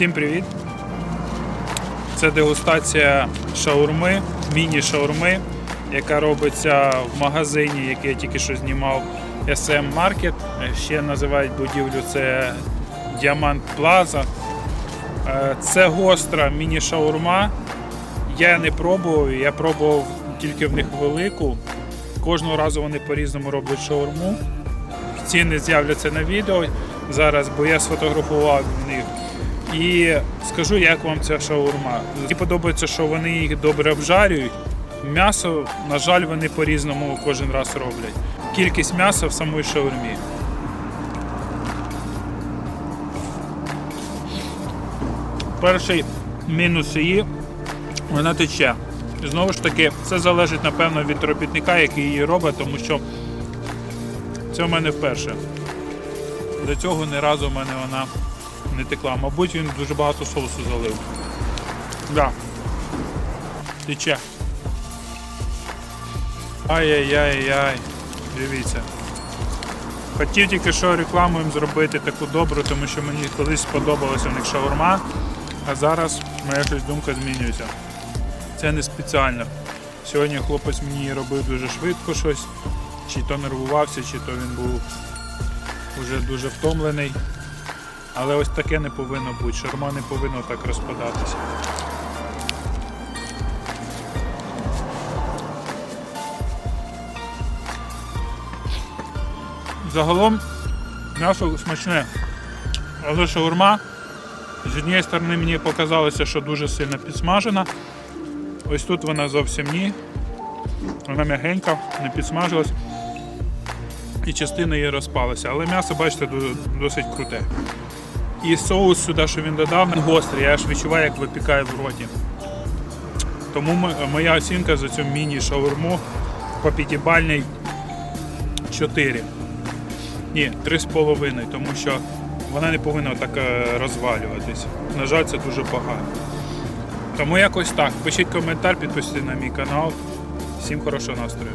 Всім привіт! Це дегустація шаурми, міні-шаурми, яка робиться в магазині, який я тільки що знімав SM Market. Ще називають будівлю це Діамант Плаза. Е, Це гостра міні-шаурма. Я не пробував, я пробував тільки в них велику. Кожного разу вони по-різному роблять шаурму. Ціни з'являться на відео зараз, бо я сфотографував в них. І скажу, як вам ця шаурма. Мені подобається, що вони їх добре обжарюють. М'ясо, на жаль, вони по-різному кожен раз роблять. Кількість м'яса в самій шаурмі. Перший мінус її вона тече. Знову ж таки, це залежить, напевно, від робітника, який її робить, тому що це в мене вперше. До цього ні разу в мене вона не текла. Мабуть, він дуже багато соусу залив. Да. Тече. Ай-яй-яй-яй. Дивіться. Хотів тільки що рекламу їм зробити таку добру, тому що мені колись сподобалася у них шаурма, а зараз моя щось думка змінюється. Це не спеціально. Сьогодні хлопець мені робив дуже швидко щось, чи то нервувався, чи то він був вже дуже втомлений. Але ось таке не повинно бути. Шарма не повинна так розпадатися. Загалом м'ясо смачне. Але шаурма з однієї сторони мені показалося, що дуже сильно підсмажена. Ось тут вона зовсім ні. Вона м'ягенька, не підсмажилась. І частина її розпалася. Але м'ясо, бачите, досить круте. І соус сюди, що він додав, гострий, я аж відчуваю, як випікає в роті. Тому моя оцінка за цю міні-шаурму по п'ятибальній 4. Ні, 3,5, тому що вона не повинна так е, розвалюватись. На жаль, це дуже погано. Тому якось так. Пишіть коментар, підписуйтесь на мій канал. Всім хорошого настрою.